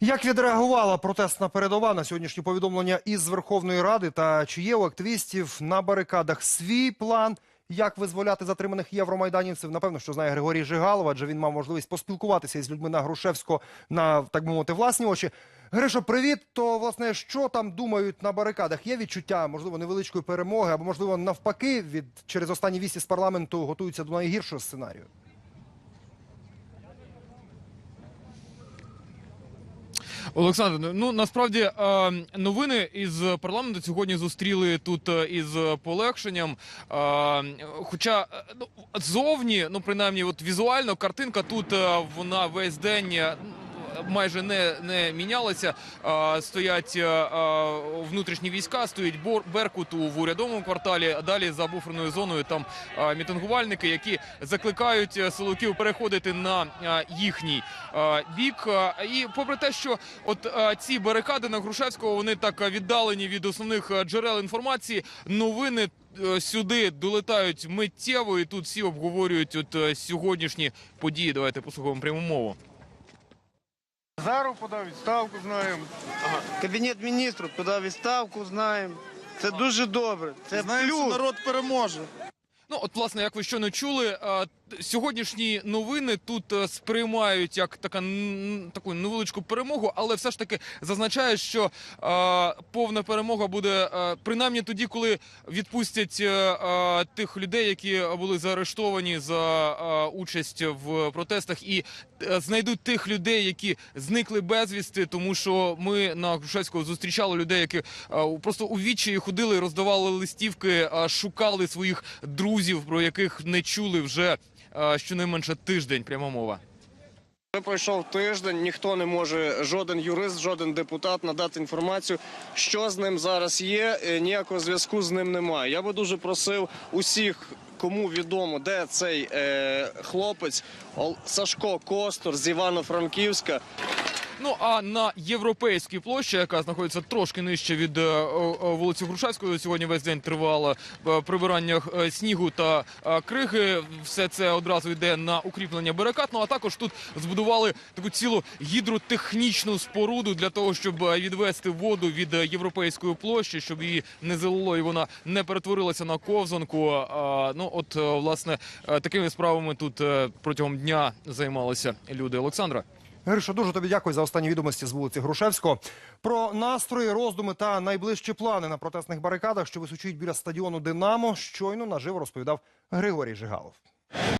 Як відреагувала протестна передова на сьогоднішні повідомлення із Верховної Ради та чи є у активістів на барикадах свій план, як визволяти затриманих євромайданівців? Напевно, що знає Григорій Жигалов, адже він мав можливість поспілкуватися із людьми на Грушевського на так би мовити власні очі. Гришо, привіт. То власне що там думають на барикадах? Є відчуття, можливо, невеличкої перемоги, або можливо навпаки, від через останні вісті з парламенту готуються до найгіршого сценарію. Олександр, ну насправді е, новини із парламенту сьогодні зустріли тут е, із полегшенням. Е, Хоча ну, зовні, ну принаймні, от візуально картинка тут вона весь день. Е, Майже не, не мінялася. Стоять е, внутрішні війська, стоїть Беркут в урядовому кварталі. Далі за буферною зоною там мітингувальники, які закликають е, силовиків переходити на їхній бік. І попри те, що от ці барикади на Грушевського вони так віддалені від основних джерел інформації, новини. е, Сюди долетають миттєво, і тут всі обговорюють от е, сьогоднішні події. Давайте послухаємо пряму мову. Зару подав відставку, знаємо. Кабінет міністрів подав відставку, знаємо. Це дуже добре. Це Знаємо, що плюс. народ переможе. Ну, от, власне, як ви щойно чули, е, сьогоднішні новини тут е, сприймають як така таку невеличку перемогу, але все ж таки зазначають, що е, повна перемога буде е, принаймні тоді, коли відпустять е, е, тих людей, які були заарештовані за е, участь в протестах, і е, знайдуть тих людей, які зникли безвісти, тому що ми на Грушевського зустрічали людей, які е, просто у відчаї ходили, роздавали листівки, е, шукали своїх друзів, про яких не чули вже щонайменше тиждень. Пряма мова. Вже пройшов тиждень, ніхто не може, жоден юрист, жоден депутат надати інформацію, що з ним зараз є. е, Ніякого зв'язку з ним немає. Я би дуже просив усіх, кому відомо, де цей е, хлопець Сашко Костор з Івано-Франківська. Ну а на європейській площі, яка знаходиться трошки нижче від е, вулиці Грушевської, сьогодні весь день тривало е, прибирання е, снігу та криги. Все це одразу йде на укріплення барикад. Ну а також тут збудували таку цілу гідротехнічну споруду для того, щоб відвести воду від європейської площі, щоб її не залило і вона не перетворилася на ковзанку. Ну от власне такими справами тут протягом дня займалися люди. Олександра. Гриша, дуже тобі дякую за останні відомості з вулиці Грушевського. Про настрої, роздуми та найближчі плани на протестних барикадах, що височують біля стадіону Динамо, щойно наживо розповідав Григорій Жигалов.